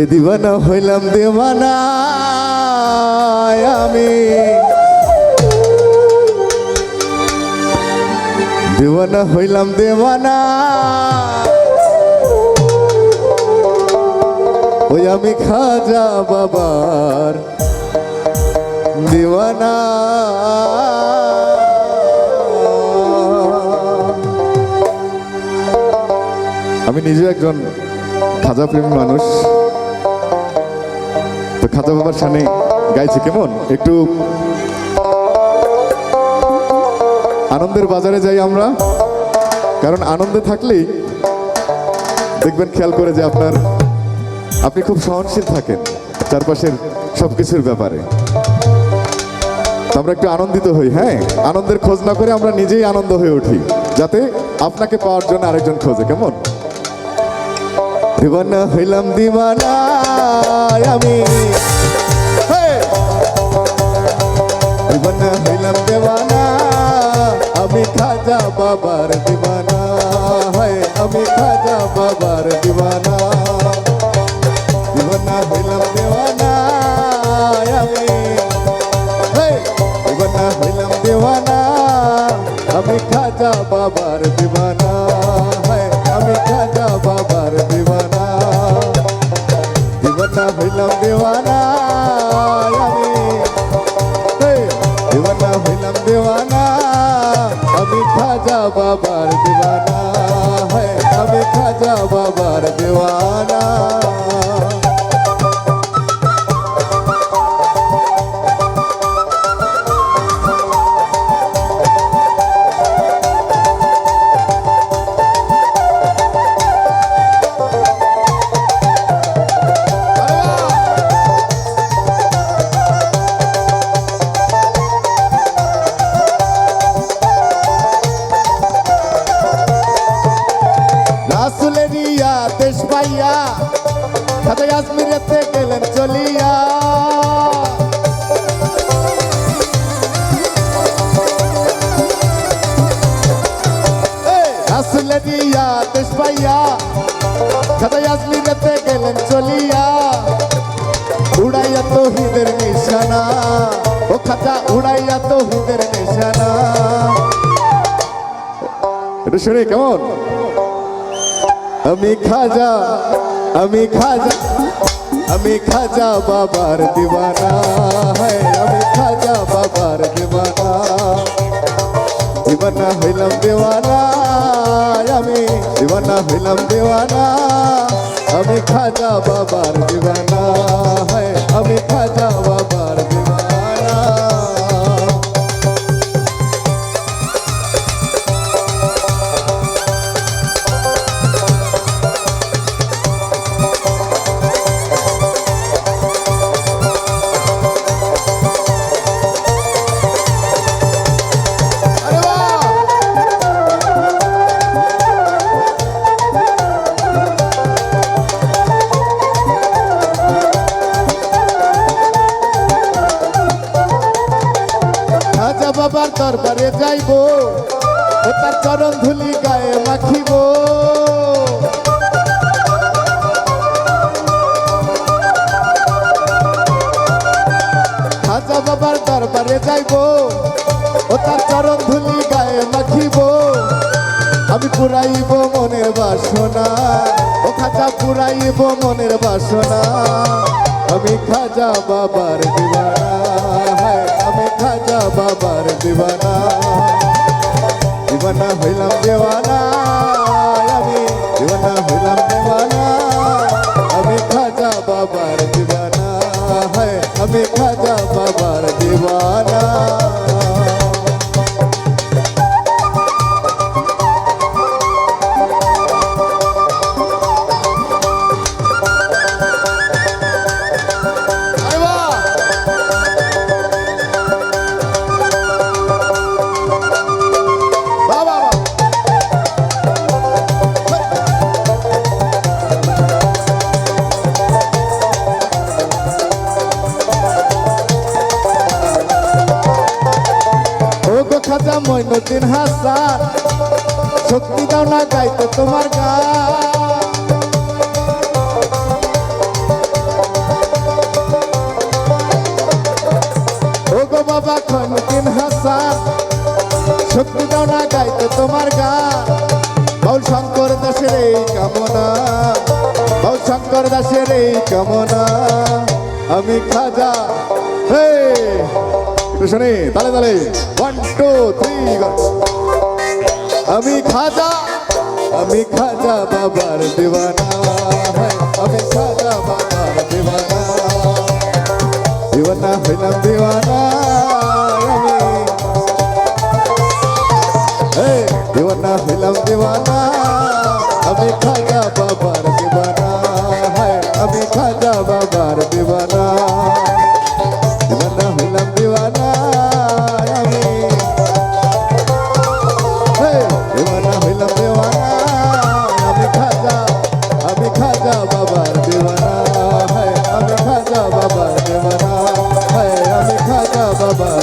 হে দিবানা হইলাম দেওয়ানা আমি। দেওয়ানা হইলাম দেওয়ানা ওই আমি খাজা বাবার দিওয়ানা। আমি নিজে একজন খাজা প্রেমী মানুষ। খাজা বাবার সামনে গাইছে কেমন? একটু আনন্দের বাজারে যাই আমরা। কারণ আনন্দে থাকলেই দেখবেন খেয়াল করে যে আপনার, আপনি খুব সহনশীল থাকেন চারপাশের সব কিছুর ব্যাপারে আমরা একটু আনন্দিত হই হ্যাঁ? আনন্দের খোঁজ না করে আমরা নিজেই আনন্দ হয়ে উঠি, যাতে আপনাকে পাওয়ার জন্য আরেকজন খোঁজে, কেমন? দিবানা হইলাম দিবানা, আমি। হে! দিবানা হইলাম দেওয়ানা আমি খাজা বাবার দিবানা। হয় আমি খাজা বাবার দিবানা। দিবানা হইলাম দেওয়ানা আমি। হে! দিবানা হইলাম দেওয়ানা আমি খাজা বাবার দিবানা। হইলাম দেওয়ানা আমি হে! দিবানা হইলাম দেওয়ানা আমি খাজা বাবার দিবানা হয় আমি রাসুলেরিয়া দেশ পাইয়া সাথে কাশ্মীরেতে গেলেন চলিয়া। রাসুলেরিয়া দেশ পাইয়া সাথে কাশ্মীরেতে গেলেন চলিয়া। উড়াইয়া তো হিদের নিশানা, ও খাতা উড়াইয়া তো হিদের নিশানা। এটা শুনে কেমন? আমি খাজা আমি খাজা আমি খাজা বাবার দিবানা। আমি খাজা বাবার দিবানা। দিবানা হইলাম দেওয়ানা, আমি দিবানা হইলাম দেওয়ানা। আমি খাজা বাবার দিবানা। ও তার চরণ ধুলি গায়ে মাখিব। খাজা বাবার দরবারে যাইব, ও তার চরণ ধুলি গায়ে মাখিব। আমি পুরাইব মনের বাসনা, ও খাজা পুরাইব মনের বাসনা। আমি খাজা বাবার দিবানা আমি খাজা বাবার দিবানা। দিবানা হইলাম দেওয়ানা আমি দিবানা হইলাম দেওয়ানা আমি খাজা বাবার দিবানা হায় আমি খাজা মইনুদ্দিন হাসান। শক্তি দাও না গাইতে তোমার গান বাবা খনকিন হাসান, শক্তি দাও না গাইতে তোমার গান বাউল শঙ্কর দাসের এই কামনা, বাউল শঙ্কর দাসের এই কামনা, আমি খাজা, হে! একটু শুনি তালে তালে ওয়ান টু থ্রি আমি খাজা আমি খাজা বাবার দিওয়ানা। হ্যাঁ, আমি খাজা বাবার দিওয়ানা। দিওয়ানা হইলাম দিওয়ানা। আমি এই, দিওয়ানা হইলাম দিওয়ানা। আমি খাজা বাবার দিওয়ানা। হ্যাঁ, আমি দিওয়ানা হইলাম দিওয়ানা। আমি খাজা আমি খাজা বাবার দিওয়ানা। হায়, আমি খাজা বাবার দিওয়ানা। হায়, আমি খাজা বাবার